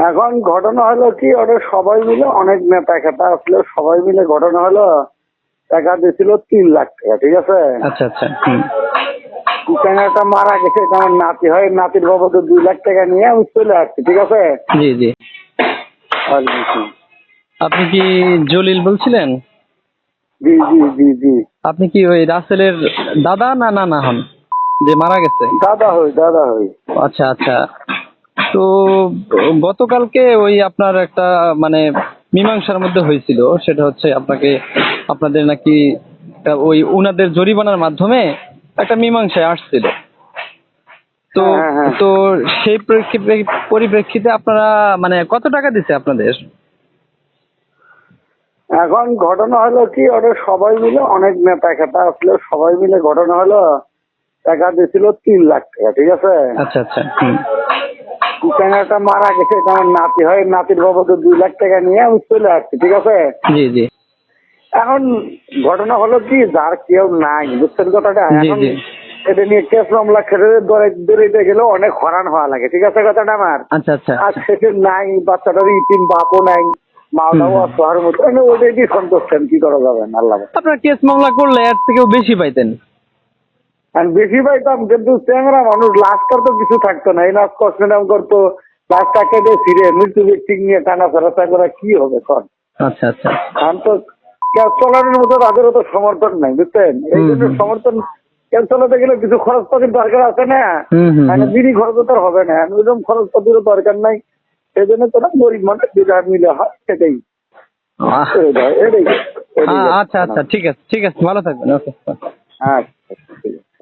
এখন ঘটনা হলো কি ওটা সবাই মিলে অনেক নেতা খেতা আসলে সবাই মিলে ঘটনা হলো টাকা দিয়েছিল তিন লাখ টাকা ঠিক আছে? আচ্ছা আচ্ছা একটা মারা গেছে এটা আমার নাতি হয় নাতির বাবাকে দুই লাখ টাকা নিয়ে আমি চলে আসছি ঠিক আছে? জি জি। আপনি কি জলিল বলছিলেন? জি জি জি জি। আপনি কি ওই রাসেলের দাদা না না না হন? যে মারা গেছে? দাদা হই দাদা হই। আচ্ছা আচ্ছা। তো গতকালকে ওই আপনার একটা মানে মীমাংসার মধ্যে হয়েছিল। সেটা হচ্ছে আপনাকে আপনাদের নাকি ওই উনাদের জরিমানার মাধ্যমে একটা মীমাংসায় আসছিল। তো হ্যাঁ, হ্যাঁ। তো সেই পরিপ্রেক্ষিতে আপনারা মানে কত টাকা দিছে আপনাদের? এখন ঘটনা হলো কি ওটা সবাই মিলে অনেক নেতা খেতা আসলে সবাই মিলে ঘটনা হলো টাকা দিয়েছিল তিন লাখ টাকা ঠিক আছে? আচ্ছা আচ্ছা হুম মারা গেছে এটা আমার নাতি। হয় নাতির বাবাকে দুই লাখ টাকা নিয়ে আমি চলে আসছি ঠিক আছে? জি জি। এখন ঘটনা হলো কি যার কেউ নাই বুঝছেন কথাটা? এখন এটা নিয়ে কেস মামলা দরে দরিতে গেলে অনেক হরান হওয়া লাগে ঠিক আছে কথাটা আমার? আচ্ছা আচ্ছা আর শেষে নাই বাচ্চাটার ইতিম বাপও নাই মাওটাও হুম। অসহার মতো। মানে ওটাই কি সন্তোষ কি করা যাবে? না আল্লাহ আপনারা কেস মামলা করলে এর থেকেও বেশি পাইতেন। আর বেশি পাইতাম কিন্তু চ্যাংরা মানুষ লাস্টার তো কিছু থাকতো না। এই নাচ কসমেটাম করতো লাস্টটা কেটে ফিরে মৃত্যু ব্যক্তি নিয়ে টানা ফেরাচা করা কি হবে কর আচ্ছা আচ্ছা। তো ক্যাব চালানোর মতো তাদেরও তো সমর্থন নাই বুঝছেন? এই জন্য সমর্থন ক্যাব চালাতে গেলে কিছু খরচপাতির দরকার আছে না। মানে বিড়ি খরচ তো হবে না। ওইরকম খরচপাতিরও দরকার নাই। সেই জন্য তোরা গরিব মানুষ যেটা মিলে হয় সেটাই। আচ্ছা আচ্ছা ঠিক আছে ঠিক আছে ভালো থাকবেন আচ্ছা